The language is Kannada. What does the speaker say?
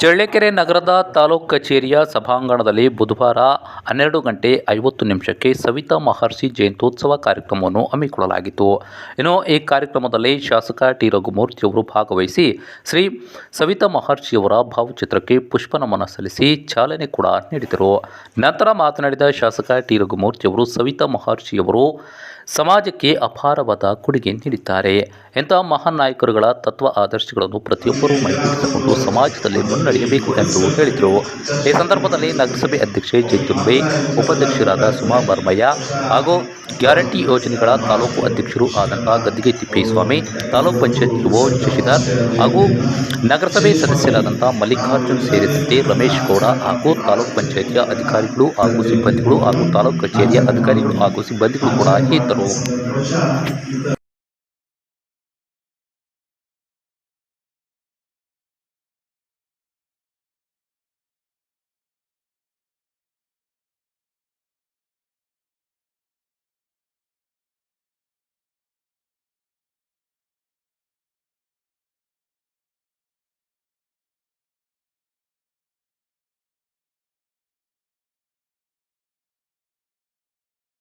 ಚಳ್ಳಕೆರೆ ನಗರದ ತಾಲೂಕು ಕಚೇರಿಯ ಸಭಾಂಗಣದಲ್ಲಿ ಬುಧವಾರ ಹನ್ನೆರಡು ಗಂಟೆ ಐವತ್ತು ನಿಮಿಷಕ್ಕೆ ಸವಿತಾ ಮಹರ್ಷಿ ಜಯಂತ್ಯೋತ್ಸವ ಕಾರ್ಯಕ್ರಮವನ್ನು ಹಮ್ಮಿಕೊಳ್ಳಲಾಗಿತ್ತು. ಇನ್ನು ಈ ಕಾರ್ಯಕ್ರಮದಲ್ಲಿ ಶಾಸಕ ಟಿ ರಘುಮೂರ್ತಿಯವರು ಭಾಗವಹಿಸಿ ಶ್ರೀ ಸವಿತಾ ಮಹರ್ಷಿಯವರ ಭಾವಚಿತ್ರಕ್ಕೆ ಪುಷ್ಪ ನಮನ ಸಲ್ಲಿಸಿ ಚಾಲನೆ ಕೂಡ ನೀಡಿದರು. ನಂತರ ಮಾತನಾಡಿದ ಶಾಸಕ ಟಿ ರಘುಮೂರ್ತಿಯವರು ಸವಿತಾ ಮಹರ್ಷಿಯವರು ಸಮಾಜಕ್ಕೆ ಅಪಾರವಾದ ಕೊಡುಗೆ ನೀಡಿದ್ದಾರೆ. ಇಂತಹ ಮಹಾನ್ ನಾಯಕರುಗಳ ತತ್ವ ಆದರ್ಶಗಳನ್ನು ಪ್ರತಿಯೊಬ್ಬರೂ ಮೈಗೂಡಿಸಿಕೊಂಡು ಸಮಾಜದಲ್ಲಿ ಮುನ್ನಡೆಯಬೇಕು ಎಂದು ಹೇಳಿದರು. ಈ ಸಂದರ್ಭದಲ್ಲಿ ನಗರಸಭೆ ಅಧ್ಯಕ್ಷೆ ಜೈತುಂಬೆ ಉಪಾಧ್ಯಕ್ಷರಾದ ಸುಮಾ ಬರ್ಮಯ್ಯ ಹಾಗೂ ಗ್ಯಾರಂಟಿ ಯೋಜನೆಗಳ ತಾಲೂಕು ಅಧ್ಯಕ್ಷರು ಆದಂತಹ ಗದ್ದಿಗೆ ತಿಪ್ಪೇಸ್ವಾಮಿ, ತಾಲೂಕು ಪಂಚಾಯತ್ ಯುವ ಶಶಿಧರ್ ಹಾಗೂ ನಗರಸಭೆ ಸದಸ್ಯರಾದಂಥ ಮಲ್ಲಿಕಾರ್ಜುನ್ ಸೇರಿದಂತೆ ರಮೇಶ್ ಗೌಡ ಹಾಗೂ ತಾಲೂಕು ಪಂಚಾಯತಿಯ ಅಧಿಕಾರಿಗಳು ಹಾಗೂ ಸಿಬ್ಬಂದಿಗಳು ಹಾಗೂ ತಾಲೂಕು ಕಚೇರಿಯ ಅಧಿಕಾರಿಗಳು ಹಾಗೂ ಸಿಬ್ಬಂದಿಗಳು ಕೂಡ ಇದ್ದರು.